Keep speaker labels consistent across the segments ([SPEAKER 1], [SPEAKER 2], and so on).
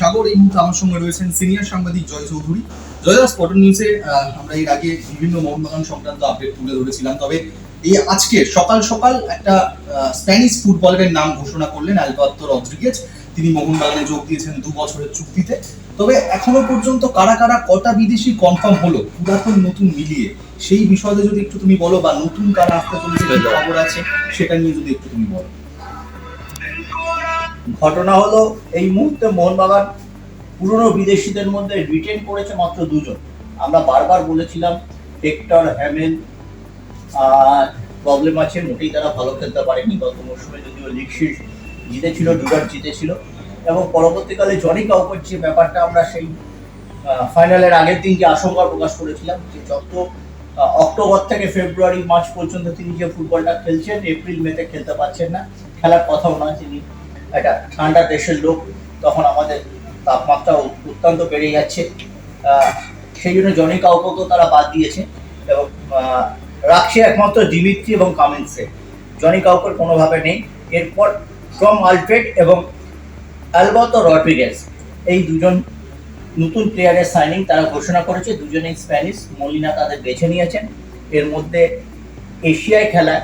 [SPEAKER 1] সাগর, এই মুহূর্তে আমার সঙ্গে রয়েছেন সিনিয়র সাংবাদিক জয় চৌধুরী। জয়দাস স্পটন নিউজে আমরা এর আগে বিভিন্ন মোহনবাগান সংক্রান্ত আপডেট তুলে ধরেছিলাম। তবে এই আজকে সকাল সকাল একটা স্প্যানিশ ফুটবলের নাম ঘোষণা করলেন অ্যালবার্তো রদ্রিগেজ। তিনি মোহনবাগানে যোগ দিয়েছেন দু বছরের চুক্তিতে। তবে এখনও পর্যন্ত কারা কারা কটা বিদেশি কনফার্ম হলো পুরাতন নতুন মিলিয়ে, সেই বিষয়ে যদি একটু তুমি বলো, বা নতুন কারা আসতে চলেছে খবর আছে, সেটা নিয়ে যদি একটু তুমি বলো।
[SPEAKER 2] ঘটনা হলো, এই মুহূর্তে মোহনবাগান পুরনো বিদেশিদের মধ্যে রিটেন করেছে মাত্র দুজন। আমরা বারবার বলেছিলাম হেক্টর হ্যামেল প্রবলেম আছে, মোটেই তারা ভালো খেলতে পারেনি, গত মৌসুমে যদিও লিগ জিতেছিল ডুরার জিতেছিল। এবং পরবর্তীকালে জনি কাউকের যে ব্যাপারটা আমরা সেই ফাইনালের আগের দিন যে আশঙ্কা প্রকাশ করেছিলাম, যে যত অক্টোবর থেকে ফেব্রুয়ারি, মার্চ পর্যন্ত তিনি যে ফুটবলটা খেলছেন এপ্রিল মেতে খেলতে পারছেন না, খেলার কথাও নয় তিনি। একটা ঠান্ডা দেশের লোক, তখন আমাদের তাপমাত্রা অত্যন্ত বেড়ে যাচ্ছে। সেই জন্য জনি কাউকেও তারা বাদ দিয়েছে এবং রাখছে একমাত্র দিমিত্রি এবং কামিন্সে। জনি কাউকের কোনোভাবে নেই। এরপর টম আলফ্রেড এবং অ্যালবার্তো রড্রিগেজ, এই দুজন নতুন প্লেয়ারের সাইনিং তারা ঘোষণা করেছে। দুজনেই স্প্যানিশ, মলিনা তাদের বেছে নিয়েছেন। এর মধ্যে এশিয়ায় খেলায়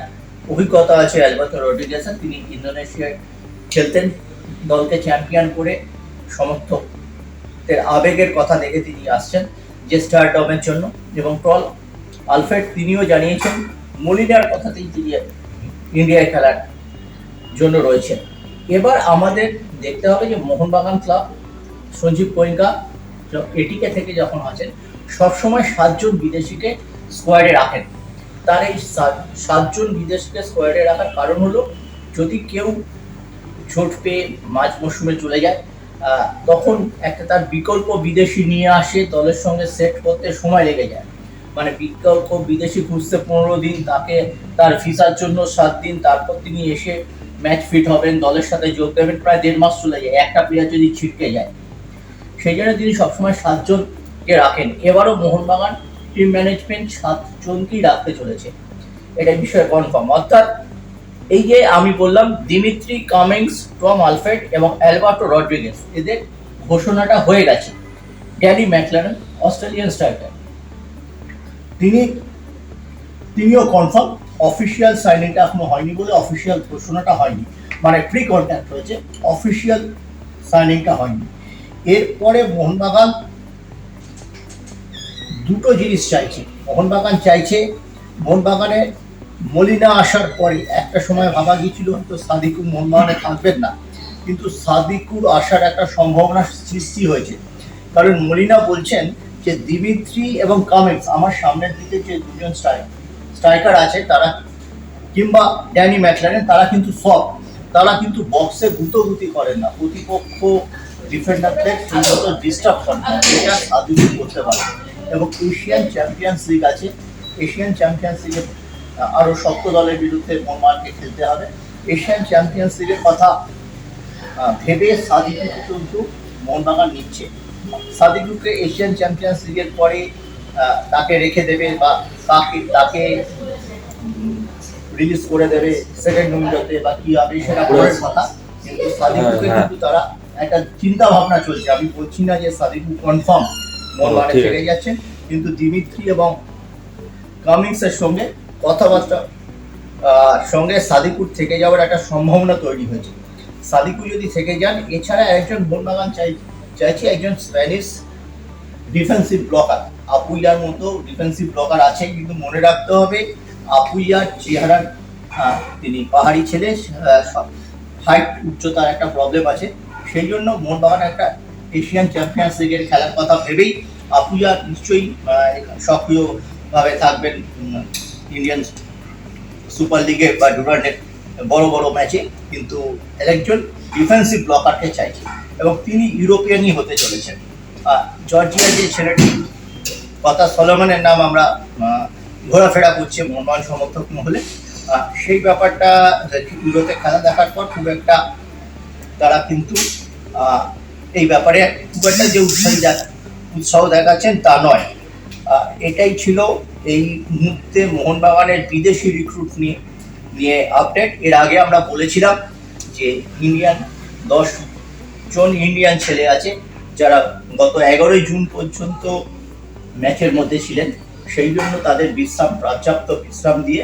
[SPEAKER 2] অভিজ্ঞতা আছে অ্যালবার্তো রড্রিগেসের তিনি ইন্দোনেশিয়ায় খেলতেন, দলকে চ্যাম্পিয়ন করে সমর্থকদের আবেগের কথা দেখে তিনি আসছেন যে স্টারডমের জন্য এবং টল আলফ্রেড তিনিও জানিয়েছেন, মলিনার কথাতেই তিনি ইন্ডিয়ায় খেলার জন্য রয়েছেন। এবার আমাদের দেখতে হবে যে মোহনবাগান ক্লাব, সঞ্জীব গোয়েঙ্কা এটিকে থেকে যখন আছেন, সবসময় সাতজন বিদেশিকে স্কোয়াডে রাখেন। তার এই সাত- সাতজন বিদেশিকে স্কোয়াডে রাখার কারণ হলো, যদি কেউ চোট পেয়ে মাঝ মৌসুমে চলে যায়। তখন একটা তার বিকল্প বিদেশি নিয়ে আসে, দলের সঙ্গে সেট করতে সময় লেগে যায়। মানে বিকল্প বিদেশি খুঁজতে পনেরো দিন, তাকে তার ভিসার জন্য সাত দিন, তারপর তিনি এসে ম্যাচ ফিট হবেন, দলের সাথে যোগ দেবেন, প্রায় দেড় মাস চলে যায়। একটা প্লেয়ার যদি ছিটকে যায়। সেই জন্য তিনি সবসময় সাতজনকে রাখেন। এবারও মোহনবাগান টিম ম্যানেজমেন্ট সাতজনকেই রাখতে চলেছে। এটা বিষয়ে কনফার্ম অর্থাৎ এই যে আমি বললাম দিমিত্রি কামিংস টম আলফ্রেড এবং অ্যালবার্টো রড্রিগেস এদের ঘোষণাটা হয়ে গেছে। ড্যানি ম্যাকলারেন অস্ট্রেলিয়ান স্ট্রাইকার তিনি, তিনিও কনফার্ম অফিসিয়াল সাইনিংটা এখনও হয়নি বলে অফিসিয়াল ঘোষণাটা হয়নি। মানে প্রি কন্ট্যাক্ট হয়েছে অফিসিয়াল সাইনিংটা হয়নি। এরপরে মোহনবাগান দুটো জিনিস চাইছে। মোহনবাগান চাইছে, মোহনবাগানে মলিনা আসার পরে একটা সময় ভাবা গিয়েছিল, হয়তো সাদিকু মোহনবাগানে থাকবেন না। কিন্তু সাদিকুর আসার একটা সম্ভাবনা সৃষ্টি হয়েছে। কারণ মলিনা বলছেন যে, দিমিত্রি এবং কামিন্স আমার সামনের দিকে যে দুজন স্ট্রাইক স্ট্রাইকার আছে, তারা কিংবা ড্যানি ম্যাকলারেন, তারা কিন্তু সব, তারা কিন্তু বক্সে গুতোগুতি করেন না। প্রতিপক্ষ ডিফেন্ডারদের ঠিকমতো ডিস্টার্ব করেন না। এটা সাধুজি করতে পারে। এবং এশিয়ান চ্যাম্পিয়ন্স লিগ আছে, এশিয়ান চ্যাম্পিয়ন্স লিগে আরও শক্ত দলের বিরুদ্ধে মোহনবাগানকে খেলতে হবে। এশিয়ান চ্যাম্পিয়ন্স লিগের কথা ভেবে সাদিকু কিন্তু মোহনবাগান নিচ্ছে। সাদিকুকে এশিয়ান চ্যাম্পিয়ন্স লিগের পরে তাকে রেখে দেবে বা তাকে তাকে রিলিজ করে দেবে সেকেন্ড উইন্ডোতে বা কি হবে সেটা পরের কথা। কিন্তু সাদিকুকে
[SPEAKER 3] হ্যাঁ, হ্যাঁ।
[SPEAKER 2] কিন্তু তারা একটা চিন্তা ভাবনা চলছে। আমি বলছি না যে সাদিকু কনফার্ম মোহনবাগানে থেকে যাচ্ছেন কিন্তু দিমিত্রি এবং কামিংসের সঙ্গে কথাবার্তা সঙ্গে সাদিকুর থেকে যাওয়ার একটা সম্ভাবনা তৈরি হয়েছে। সাদিকু যদি থেকে যান, এছাড়া একজন মোহনবাগান চাই চাইছে একজন স্প্যানিশ ডিফেন্সিভ ব্লকার। আপুইয়ার মতো ডিফেন্সিভ ব্লকার আছে, কিন্তু মনে রাখতে হবে, আপুইয়ার চেহারার তিনি পাহাড়ি ছেলে হাইট উচ্চতার একটা প্রবলেম আছে। সেই জন্য মোহনবাগান একটা এশিয়ান চ্যাম্পিয়ন্স লিগের খেলার কথা ভেবেই আপুইয়া নিশ্চয়ই সক্রিয়ভাবে থাকবেন। ইন্ডিয়ান সুপার লিগে বা ডুরান্ডের বড় বড় ম্যাচে কিন্তু একজন ডিফেন্সিভ ব্লকারকে চাইছে এবং তিনি ইউরোপিয়ানই হতে চলেছেন। জর্জিয়ার যে ছেলেটি কথা সলোমনের নাম আমরা ঘোরাফেরা করছি মন সমর্থক মহলে। সেই ব্যাপারটা ইউরোতে খেলা দেখার পর খুব একটা তারা কিন্তু এই ব্যাপারে খুব একটা যে উৎসাহী উৎসাহ দেখাচ্ছেন তা নয়। এটাই ছিল এই মুহূর্তে মোহনবাগানের বিদেশি রিক্রুট নিয়ে নিয়ে আপডেট এর আগে আমরা বলেছিলাম যে ইন্ডিয়ান দশ জন ইন্ডিয়ান ছেলে আছে যারা গত এগারোই জুন পর্যন্ত ম্যাচের মধ্যে ছিলেন। সেই জন্য তাদের বিশ্রাম, পর্যাপ্ত বিশ্রাম দিয়ে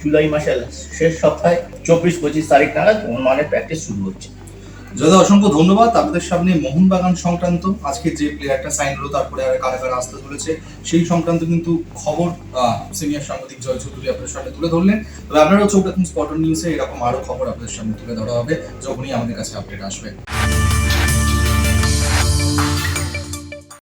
[SPEAKER 2] জুলাই মাসের শেষ সপ্তাহে চব্বিশ পঁচিশ তারিখ নাগাদ মানে প্র্যাকটিস শুরু হচ্ছে।
[SPEAKER 1] দাদা অসংখ্য ধন্যবাদ। আপনাদের সামনে মোহনবাগান সংক্রান্ত, আজকে যে প্লেয়ারটা সাইন হলো, তারপরে আর কারা কারা আসতে চলেছে, সেই সংক্রান্ত কিন্তু খবর সিনিয়র সাংবাদিক জয় চৌধুরী আপনাদের সামনে তুলে ধরলেন। তবে আপনারাও চোখ রাখুন স্পটন নিউজে এরকম আরও খবর আপনাদের সামনে তুলে ধরা হবে, যখনই আমাদের কাছে আপডেট আসবে।